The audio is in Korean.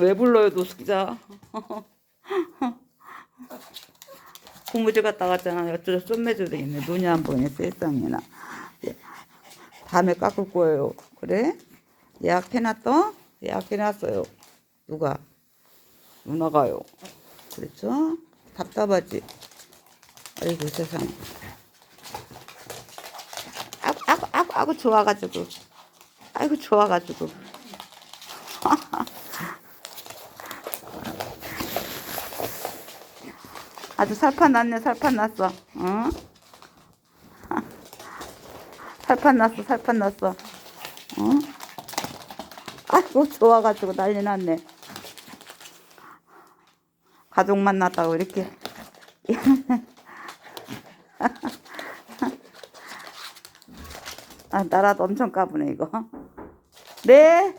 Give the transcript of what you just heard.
왜 불러요 노숙자? 고무줄 갖다 갔잖아. 어쩌다 쏨매줘도 되겠네. 눈이 안 보이네 세상에나. 예. 다음에 깎을 거예요. 그래? 예약해놨어? 예약해놨어요. 누가? 누나가요. 그렇죠? 답답하지? 아이고 세상에. 아구 아구 아구 아구 좋아가지고. 아이고 좋아가지고 아주 살판 났네 살판 났어. 응? 살판 났어 살판 났어. 응? 아이고 좋아가지고 난리 났네. 가족 만났다고 이렇게. 아 나라도 엄청 까부네 이거. 네